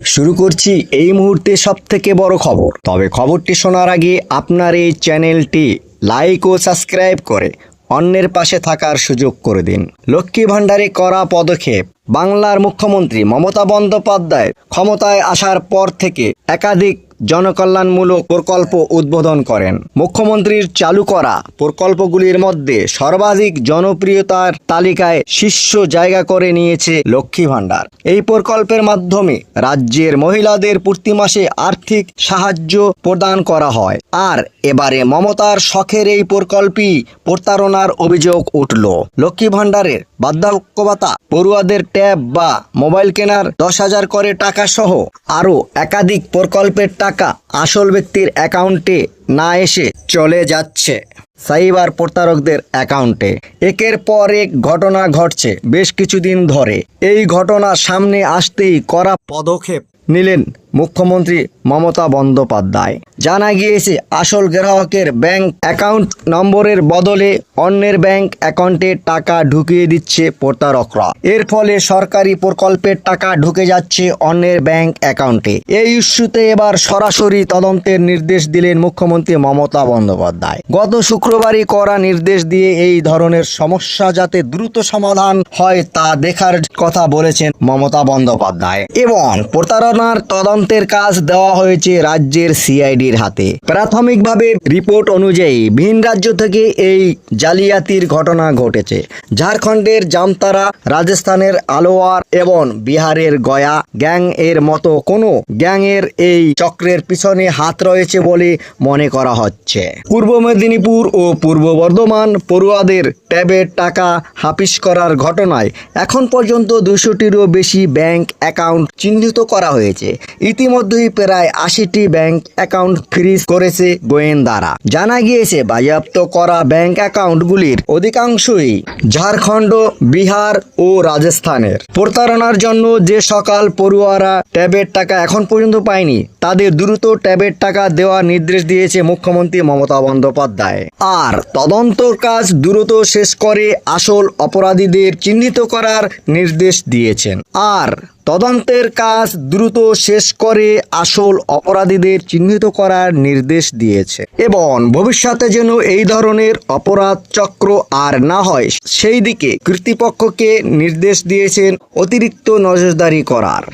শুরু করছি এই মুহূর্তে সব থেকে বড় খবর। তবে খবরটি শোনার আগে আপনার এই চ্যানেলটি লাইক ও সাবস্ক্রাইব করে অন্যের পাশে থাকার সুযোগ করে দিন। লক্ষ্মী ভাণ্ডারে করা পদক্ষেপ, বাংলার মুখ্যমন্ত্রী মমতা বন্দ্যোপাধ্যায় ক্ষমতায় আসার পর থেকে একাধিক জনকল্যাণমূলক প্রকল্প উদ্বোধন করেন। মুখ্যমন্ত্রীর চালু করা প্রকল্পগুলির মধ্যে সর্বাধিক জনপ্রিয়তার তালিকায় শীর্ষ জায়গা করে নিয়েছে লক্ষ্মী ভাণ্ডার। এই প্রকল্পের মাধ্যমে রাজ্যের মহিলাদের প্রতি মাসে আর্থিক সাহায্য প্রদান করা হয়। আর এবারে মমতার শখের এই প্রকল্পই প্রতারণার অভিযোগ উঠল। লক্ষ্মী ভাণ্ডারের বার্ধক্য ভাতা পড়ুয়াদের ট্যাব বা মোবাইল কেনার দশ হাজার করে টাকা সহ আরও একাধিক প্রকল্পের টাকা আসল ব্যক্তির অ্যাকাউন্টে না এসে চলে যাচ্ছে সাইবার প্রতারকদের অ্যাকাউন্টে। একের পর এক ঘটনা ঘটছে বেশ কিছুদিন ধরে। এই ঘটনা সামনে আসতেই করা পদক্ষেপ নিলেন মুখ্যমন্ত্রী মমতা বন্দ্যোপাধ্যায়। জানা গিয়েছে, আসল গ্রাহকের ব্যাংক অ্যাকাউন্ট নম্বরের বদলে অন্যের ব্যাংক অ্যাকাউন্টে টাকা ঢুকিয়ে দিচ্ছে প্রতারকরা। এর ফলে সরকারি প্রকল্পের টাকা ঢুকে যাচ্ছে অন্যের ব্যাংক অ্যাকাউন্টে। এই ইস্যুতে এবার সরাসরি তদন্তের নির্দেশ দিলেন মুখ্যমন্ত্রী মমতা বন্দ্যোপাধ্যায়। গত শুক্রবারই করা নির্দেশ দিয়ে এই ধরনের সমস্যা যাতে দ্রুত সমাধান হয় তা দেখার কথা বলেছেন মমতা বন্দ্যোপাধ্যায়। এবং প্রতারণার তদন্তের কাজ দেওয়া হয়েছে রাজ্যের সিআইডির হাতে। প্রাথমিকভাবে রিপোর্ট অনুযায়ী ভিন রাজ্য থেকে এই জালিয়াতির ঘটনা ঘটেছে। ঝাড়খণ্ডের জামতারা, রাজস্থানের আলোয়ার এবং বিহারের গয়া গ্যাং এর মতো কোনো গ্যাং এর এই চক্রের পিছনে হাত রয়েছে বলে মনে করা হচ্ছে। পূর্ব মেদিনীপুর ও পূর্ব বর্ধমান পড়ুয়াদের ট্যাবের টাকা হাফিস করার ঘটনায় এখন পর্যন্ত দুশোটিরও বেশি ব্যাংক অ্যাকাউন্ট চিহ্নিত করা হয়েছে। ইতিমধ্যেই প্রায় আশিটি ব্যাংক অ্যাকাউন্ট ফ্রিজ করেছে গোয়েন্দারা। জানা গিয়েছে, বাজেয়াপ্ত করা ব্যাংক অ্যাকাউন্টগুলির অধিকাংশই ঝাড়খণ্ড, বিহার ও রাজস্থানের। প্রতারণার জন্য যে সকাল পড়ুয়ারা ট্যাবের টাকা এখন পর্যন্ত পায়নি, তাদের দ্রুত ট্যাবের টাকা দেওয়ার নির্দেশ দিয়েছে মুখ্যমন্ত্রী মমতা বন্দ্যোপাধ্যায়। আর তদন্তর কাজ দ্রুত শেষ করে আসল অপরাধীদের চিহ্নিত করার নির্দেশ দিয়েছেন। আর তদন্তের কাজ দ্রুত শেষ করে আসল অপরাধীদের চিহ্নিত করার নির্দেশ দিয়েছে। এবং ভবিষ্যতে যেন এই ধরনের অপরাধ চক্র আর না হয় সেই দিকে কর্তৃপক্ষকে নির্দেশ দিয়েছেন অতিরিক্ত নজরদারি করার।